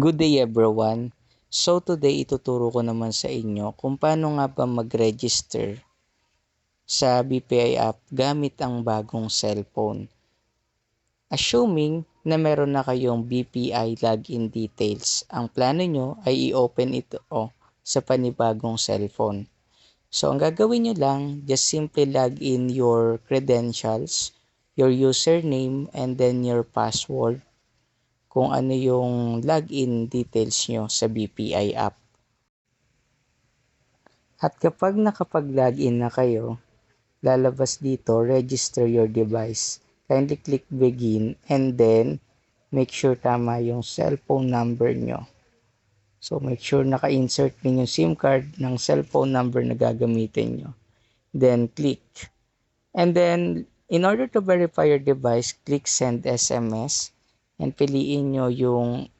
Good day everyone! So today ituturo ko naman sa inyo kung paano nga ba mag-register sa BPI app gamit ang bagong cellphone. Assuming na meron na kayong BPI login details, ang plano nyo ay i-open ito oh, sa panibagong cellphone. So ang gagawin nyo lang, just simply log in your credentials, your username, and then your password kung ano yung login details nyo sa BPI app. At kapag nakapag-login na kayo, lalabas dito, register your device. Kindly click begin and then make sure tama yung cellphone number nyo. So make sure naka-insert din yung SIM card ng cellphone number na gagamitin nyo. Then click. And then in order to verify your device, click send SMS and piliin nyo yung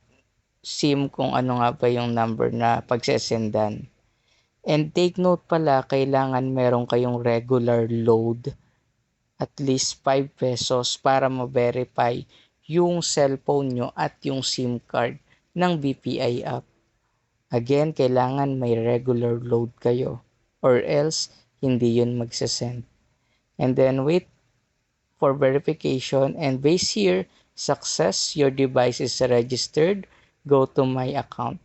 SIM kung ano nga ba yung number na pagsesendan. And take note pala, kailangan meron kayong regular load at least 5 pesos para ma-verify yung cellphone nyo at yung SIM card ng BPI app. Again, kailangan may regular load kayo or else hindi yun magsasend. And then wait for verification and base here, success, your device is registered, go to my account.